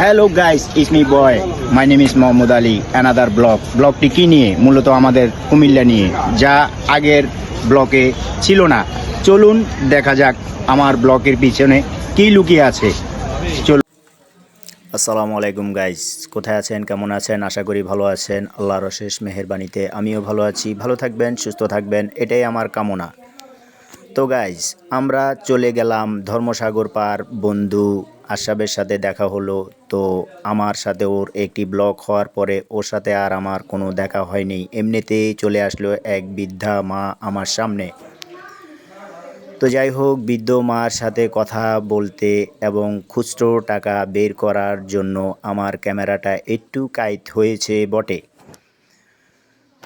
Hello guys is me boy my name is Mohammad Ali another blog ব্লগটি কি নিয়ে? মূলত আমাদের কুমিল্লা নিয়ে, যা আগের ব্লকে ছিল না। চলুন দেখা যাক আমার ব্লকের পিছনে কি লুকিয়ে আছে। চলুন। আসসালামু আলাইকুম গাইস কোথায় আছেন? কেমন আছেন? আশা করি ভালো আছেন। আল্লাহর অশেষ মেহেরবানিতে আমিও ভালো আছি। ভালো থাকবেন, সুস্থ থাকবেন, এটাই আমার কামনা। তো গাইজ আমরা চলে গেলাম ধর্মসাগর পার। বন্ধু আশাবের সাথে দেখা হলো। তো আমার সাথে ওর একটি ব্লগ হওয়ার পরে ওর সাথে আর আমার কোনো দেখা হয়নি। এমনিতেই চলে আসলো এক বৃদ্ধা মা আমার সামনে। তো যাই হোক, বৃদ্ধ মার সাথে কথা বলতে এবং খুচরো টাকা বের করার জন্য আমার ক্যামেরাটা একটু কাইত হয়েছে বটে।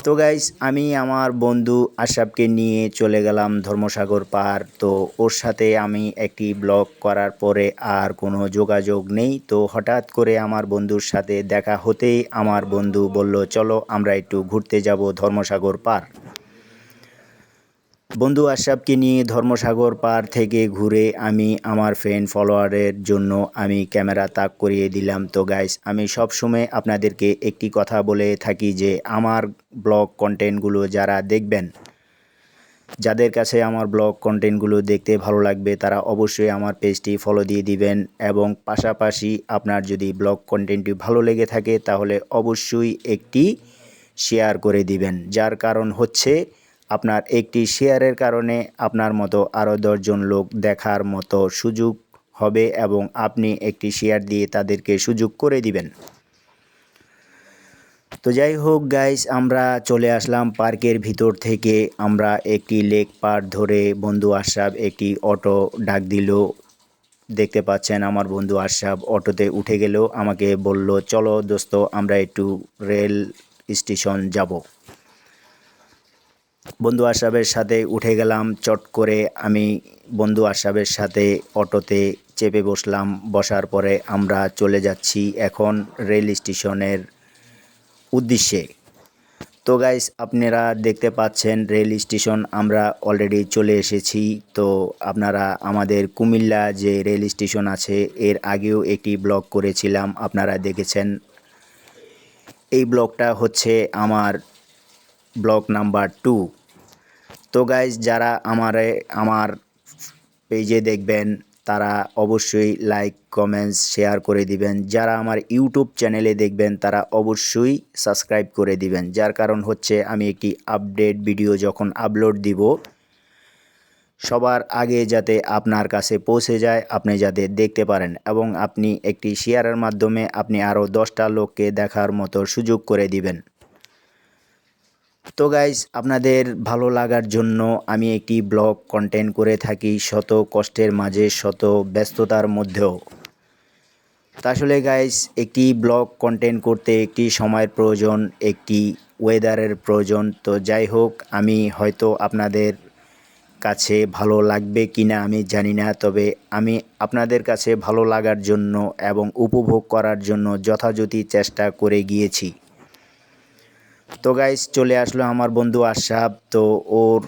তো গাইজ আমি আমার বন্ধু আশাবকে নিয়ে চলে গেলাম ধর্মসাগর পার তো ওর সাথে আমি একটি ব্লগ করার পরে আর কোনো যোগাযোগ নেই। তো হঠাৎ করে আমার বন্ধুর সাথে দেখা হতেই আমার বন্ধু বলল, চলো আমরা একটু ঘুরতে যাব ধর্মসাগর পার বন্ধু আশরাফকে নিয়ে ধর্মসাগর পার থেকে ঘুরে আমি আমার ফ্রেন্ড ফলোয়ারের জন্য আমি ক্যামেরা তাক করিয়ে দিলাম। তো গাইস আমি সব সময় আপনাদেরকে একটি কথা বলে থাকি যে আমার ব্লগ কন্টেন্টগুলো যারা দেখবেন, যাদের কাছে আমার ব্লগ কন্টেন্টগুলো দেখতে ভালো লাগবে, তারা অবশ্যই আমার পেজটি ফলো দিয়ে দিবেন এবং পাশাপাশি আপনার যদি ব্লগ কন্টেন্টটি ভালো লেগে থাকে, তাহলে অবশ্যই একটি শেয়ার করে দিবেন। যার কারণ হচ্ছে আপনার একটি শেয়ারের কারণে আপনার মতো আরও দশজন লোক দেখার মতো সুযোগ হবে এবং আপনি একটি শেয়ার দিয়ে তাদেরকে সুযোগ করে দিবেন। তো যাই হোক গাইস আমরা চলে আসলাম পার্কের ভিতর থেকে। আমরা একটি লেক পার ধরে বন্ধু আশরাফ একটি অটো ডাক দিল। দেখতে পাচ্ছেন আমার বন্ধু আশরাফ অটোতে উঠে গেল, আমাকে বলল, চলো দোস্ত, আমরা একটু রেল স্টেশন যাব। বন্ধু আশরাফের সাথে উঠে গেলাম, চট করে আমি বন্ধু আশরাফের সাথে অটোতে চেপে বসলাম। বসার পরে আমরা চলে যাচ্ছি এখন রেল স্টেশনের উদ্দেশ্যে। তো গাইস আপনারা দেখতে পাচ্ছেন রেল স্টেশন, আমরা অলরেডি চলে এসেছি। তো আপনারা আমাদের কুমিল্লা যে রেল স্টেশন আছে, এর আগেও একটি ব্লগ করেছিলাম, আপনারা দেখেছেন। এই ব্লগটা হচ্ছে আমার ব্লগ নাম্বার টু। তো গাইজ যারা আমারে, আমার পেজে দেখবেন, তারা অবশ্যই লাইক কমেন্টস শেয়ার করে দিবেন। যারা আমার ইউটিউব চ্যানেলে দেখবেন, তারা অবশ্যই সাবস্ক্রাইব করে দিবেন। যার কারণ হচ্ছে, আমি একটি আপডেট ভিডিও যখন আপলোড দিব, সবার আগে যাতে আপনার কাছে পৌঁছে যায়, আপনি যাতে দেখতে পারেন এবং আপনি একটি শেয়ারের মাধ্যমে আপনি আরও দশটা লোককে দেখার মতো সুযোগ করে দিবেন। তো গাইজ আপনাদের ভালো লাগার জন্য আমি একটি ব্লগ কন্টেন্ট করে থাকি শত কষ্টের মাঝে, শত ব্যস্ততার মধ্যেও। তা আসলে গাইজ একটি ব্লগ কন্টেন্ট করতে একটি সময়ের প্রয়োজন, একটি ওয়েদারের প্রয়োজন। তো যাই হোক, আমি হয়তো আপনাদের কাছে ভালো লাগবে কি না আমি জানি না, তবে আমি আপনাদের কাছে ভালো লাগার জন্য এবং উপভোগ করার জন্য যথাযথ চেষ্টা করে গিয়েছি। তো গাইস চলে আসলো আমার বন্ধু আশাব তো ওর